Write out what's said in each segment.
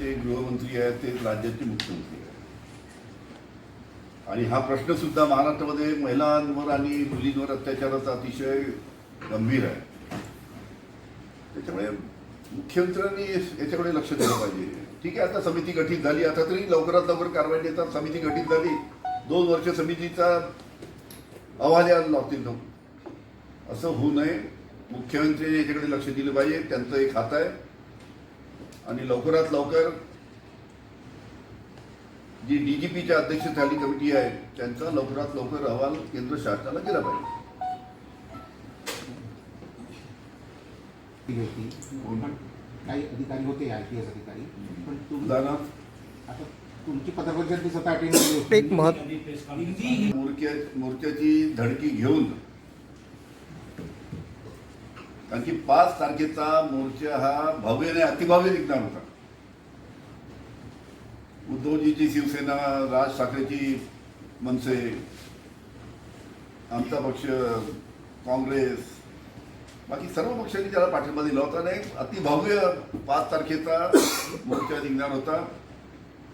गृहमंत्री आहेत ते राज्याचे मुख्यमंत्री आहेत. आणि हा प्रश्न सुद्धा महाराष्ट्रामध्ये महिलांवर आणि मुलींवर अत्याचाराचा अतिशय गंभीर आहे. त्याच्यामुळे मुख्यमंत्र्यांनी याच्याकडे लक्ष दिलं पाहिजे. ठीक आहे आता समिती गठीत झाली आता तरी लवकरात लवकर कारवाई देतात समिती गठीत झाली. दोन वर्ष समितीचा अहवाल यायला लावतील असं होऊ नये. मुख्यमंत्र्यांनी याच्याकडे लक्ष दिलं पाहिजे त्यांचं एक हात आहे. आणि लवकरात लवकर जी डीजीपीच्या अध्यक्षतेखाली कमिटी आहे त्यांचा लवकरात लवकर अहवाल केंद्र शासनाला दिला पाहिजे. काही अधिकारी होते आय पी एस अधिकारी. पण तुम्ही उदाहरणार्थ आता तुमची पत्रपरिषद स्वतः मोर्चाची धडकी घेऊन कारण की पाच तारखेचा मोर्चा हा भव्य आणि अतिभव्य निघणार होता. उद्धवजीची शिवसेना राज ठाकरेची मनसे आमचा पक्ष काँग्रेस बाकी सर्व पक्षांनी त्याला पाठिंबा दिला होता आणि एक अतिभव्य पाच तारखेचा मोर्चा निघणार होता.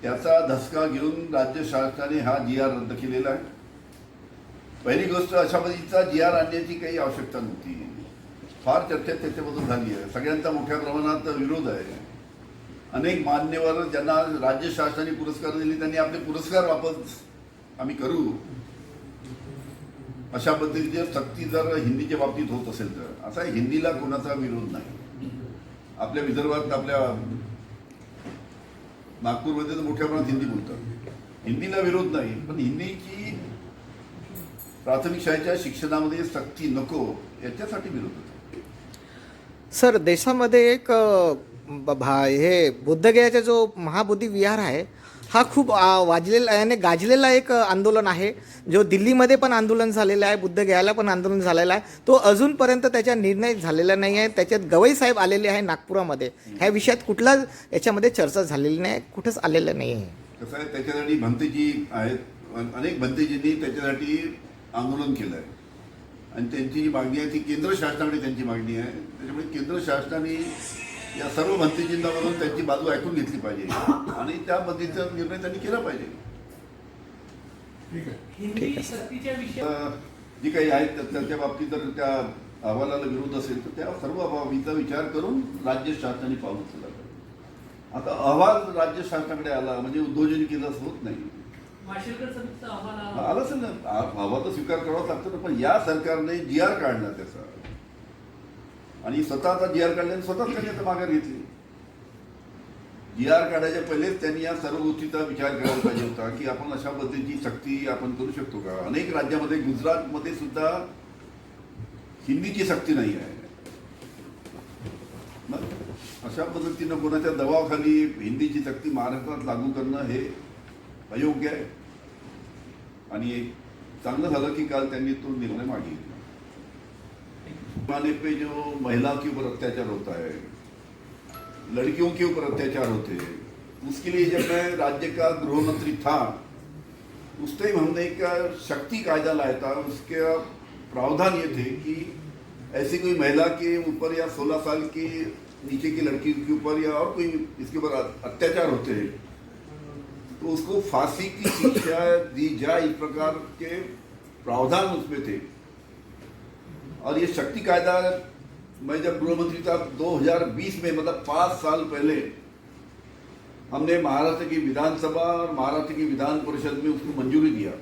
त्याचा धसका घेऊन राज्य शासनाने हा जी आर रद्द केलेला आहे. पहिली गोष्ट अशा पद्धतीचा जी आर आणण्याची काही आवश्यकता नव्हती. फार चर्चा त्याच्याबद्दल झाली आहे. सगळ्यांचा मोठ्या प्रमाणात विरोध आहे. अनेक मान्यवर ज्यांना राज्य शासनाने पुरस्कार दिले त्यांनी आपले पुरस्कार वापस आम्ही करू. अशा पद्धतीचे सक्ती जर हिंदीच्या बाबतीत होत असेल तर. असा हिंदीला कोणाचा विरोध नाही. आपल्या विदर्भात आपल्या नागपूरमध्ये तर मोठ्या प्रमाणात हिंदी बोलतात. हिंदीला विरोध नाही पण हिंदीची प्राथमिक शाळेच्या शिक्षणामध्ये सक्ती नको याच्यासाठी विरोध होता. सर देशामध्ये एक ब- भा हे बुद्धगयाचा जो महाबोधी विहार आहे हा खूप वाजलेला याने गाजलेला एक आंदोलन आहे. जो दिल्लीमध्ये पण आंदोलन झालेलं आहे बुद्धगयाला पण आंदोलन झालेलं आहे. तो अजूनपर्यंत त्याच्या निर्णय झालेला नाही आहे. त्याच्यात गवई साहेब आलेले आहे नागपुरामध्ये. ह्या विषयात कुठला याच्यामध्ये चर्चा झालेली नाही कुठंच आलेलं नाही आहे. कसं आहे त्याच्यासाठी भंतेजी आहेत. अनेक भंतेजींनी त्याच्यासाठी आंदोलन केलं आहे आणि त्यांची जी मागणी आहे ती केंद्र शासनाकडे त्यांची मागणी आहे. त्याच्यामुळे केंद्र शासनाने या सर्व बघून त्यांची बाजू ऐकून घेतली पाहिजे. आणि त्या पद्धतीचा निर्णय त्यांनी केला पाहिजे. जी काही आहेत त्या- त्याच्या बाबतीत जर त्या अहवालाला विरोध असेल तर त्या सर्व बाबीचा विचार करून राज्य शासनाने पाऊल उचलला पाहिजे. आता अहवाल राज्य शासनाकडे आला म्हणजे उद्योजन केलं असं होत नाही. माशेलकर आलं असेल ना. तर स्वीकार करावाच लागतो ना पण या सरकारने जी आर काढला त्याचा. आणि स्वतः आता जी आर काढल्याने स्वतःच त्यांनी आता माघार घेतली. जी आर काढायच्या पहिलेच त्यांनी या सर्व गोष्टीचा विचार करायला पाहिजे होता की आपण अशा पद्धतीची सक्ती आपण करू शकतो का? अनेक राज्यामध्ये गुजरातमध्ये सुद्धा हिंदीची सक्ती नाही आहे. अशा पद्धतीनं कोणाच्या दबावाखाली हिंदीची सक्ती महाराष्ट्रात लागू करणं हे अयोग्य आहे. आणि एक चांगलं झालं की काल त्यांनी तो निर्णय मागे पे जो महिला के ऊपर अत्याचार होता है लड़कियों के ऊपर अत्याचार होते हैं उसके लिए जब मैं राज्य का गृह मंत्री था उस टाइम हमने एक शक्ति कायदा लाया था उसके प्रावधान ये थे कि ऐसी कोई महिला के ऊपर या 16 साल की नीचे की लड़की के ऊपर या और कोई इसके ऊपर अत्याचार होते हैं तो उसको फांसी की शिक्षा दी जाए इस प्रकार के प्रावधान उसमें थे। और ये शक्ति कायदा मैं जब गृह मंत्री था 2020 में मतलब पाँच साल पहले, हमने महाराष्ट्र की विधानसभा और महाराष्ट्र की विधान परिषद में उसको मंजूरी दिया।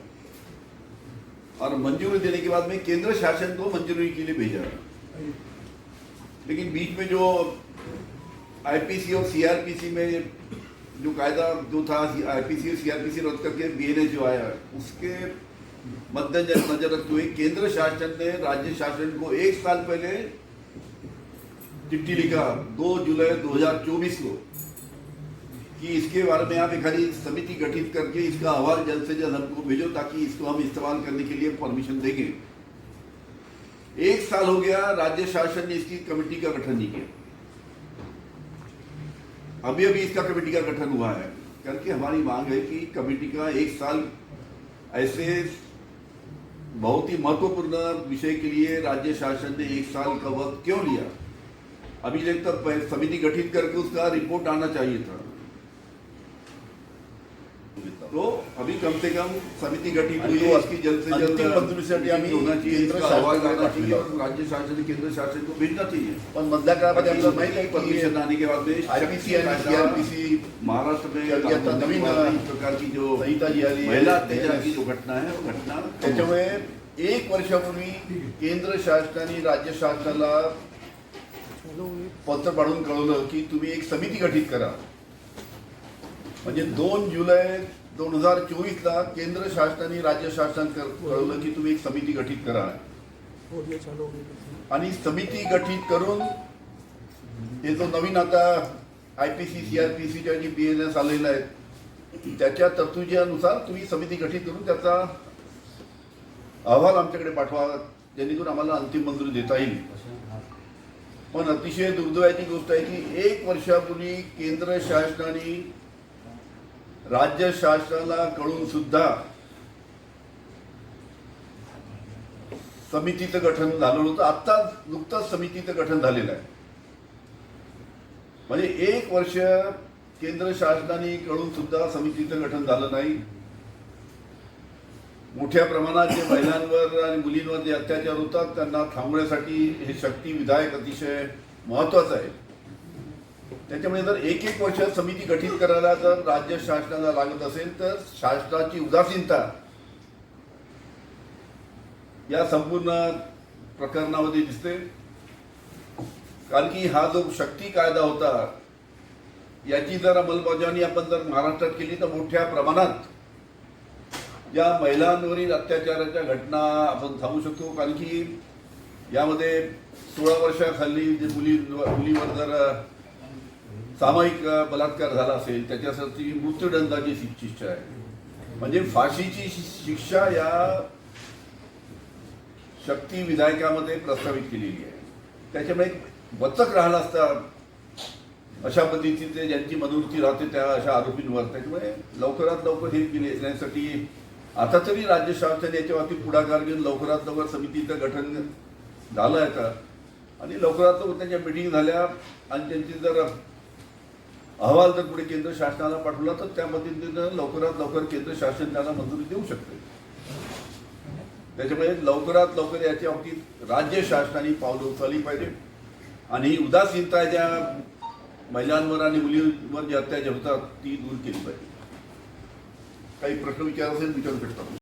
और मंजूरी देने के बाद में केंद्र शासन को मंजूरी के लिए भेजा। लेकिन बीच में जो आईपीसी और सीआरपीसी में जो कायदा जो था आईपीसी और सीआरपीसी रद्द करके बी बीएनएस जो आया, उसके मद्देनजर नज़र रखते हुए केंद्र शासन ने राज्य शासन को एक साल पहले चिट्ठी लिखा 2 जुलाई 2024 को, कि इसके बारे में आप एक खाली समिति गठित करके इसका अहवाल जल्द से जल्द हमको भेजो, ताकि इसको हम इस्तेमाल करने के लिए परमिशन देंगे। एक साल हो गया, राज्य शासन ने इसकी कमेटी का गठन नहीं किया। अभी अभी इसका कमेटी का गठन हुआ है। करके हमारी मांग है कि कमेटी का एक साल ऐसे बहुत ही महत्वपूर्ण विषय के लिए राज्य शासन ने एक साल का वक्त क्यों लिया? अभी तक समिति गठित करके उसका रिपोर्ट आना चाहिए था। तो अभी कम से कम समिति गठित हुई है इसकी जल्द से जल्द मंजुरीसाठी आम्ही होना चाहिए केंद्र इसका अहवाल शासनाकडे आना चाहिए। और पाठवला. राज्य शासन केंद्र शासन को भेजना चाहिए पण मधल्या काळामध्ये आपल्याला माहिती आहे परमिशन की आने के बाद में IPC आणि CRPC महाराष्ट्र में आता नवीन, होने वाली इस प्रकार की जो संहिता जी आली महिला अत्याचार की जो घटना है वो घटना त्याच्यामुळे एक वर्षापूर्वी केंद्र शासनाने राज्य शासनाला पत्र पाडून कळवलं की तुम्ही एक समिती गठीत करा. म्हणजे दोन जुलै दोन हजार चोवीसला केंद्र शासनाने राज्य शासन कळवलं की तुम्ही एक समिती गठीत करा. आणि समिती गठीत करून हे जो नवीन आता I P C C R P सीच्या जी बी एन एस आलेल्या आहेत त्याच्या तरतुदीनुसार तुम्ही समिती गठीत करून त्याचा अहवाल आमच्याकडे पाठवा जेणेकरून आम्हाला अंतिम मंजुरी देता येईल. पण अतिशय दुर्दैवाची गोष्ट आहे की एक वर्षापूर्वी केंद्र शासनाने राज्य शासनाला कळून सुद्धा समितीचं गठन झालं होतं. आत्ता नुकतंच समितीचं गठन झालेलं आहे. म्हणजे एक वर्ष केंद्र शासनाने कळून सुद्धा समितीचं गठन झालं नाही. मोठ्या प्रमाणात जे महिलांवर आणि मुलींवर जे अत्याचार होतात त्यांना थांबवण्यासाठी हे शक्ती विधायक अतिशय महत्वाचं आहे. त्याच्यामुळे जर एक एक वर्ष समिती गठीत करायला जर राज्य शासनाला लागत असेल तर शासनाची उदासीनता या संपूर्ण प्रकरणामध्ये दिसते. कारण की हा जो शक्ती कायदा होता याची जर अंमलबजावणी आपण जर महाराष्ट्रात केली तर मोठ्या प्रमाणात या महिलांवरील अत्याचाराच्या घटना आपण थांबू शकतो. कारण की यामध्ये सोळा वर्षाखाली जे मुली मुलीवर जर सामायिक बलात्कार झाला असेल त्याच्यासाठी मृत्यूदंडाची शिक्षा आहे. म्हणजे फाशीची शि- शिक्षा या शक्ती विधायकामध्ये प्रस्तावित केलेली आहे. त्याच्यामुळे बचक वचक राहिला असता अशा पद्धतीचे ज्यांची मनोवृत्ती राहते त्या अशा आरोपींवर. त्याच्यामुळे लवकरात लवकर हे येण्यासाठी आता तरी राज्य शासन याच्या बाबतीत पुढाकार घेऊन लवकरात लवकर समितीचं गठन झालं आहे का आणि लवकरात लवकर त्यांच्या मिटिंग झाल्या आणि त्यांची जर अहवाल जर पुढे केंद्र शासनाला पाठवला तर त्या पद्धतीनं लवकरात लवकर केंद्र शासन त्याला मंजुरी देऊ शकते. त्याच्यामुळे लवकरात लवकर याच्या बाबतीत राज्य शासनाने पावलं उचलली पाहिजे. आणि ही उदासीनता ज्या महिलांवर आणि मुलींवर जे अत्याचार होतात ती दूर केली पाहिजे. काही प्रश्न विचार असेल विचारू शकता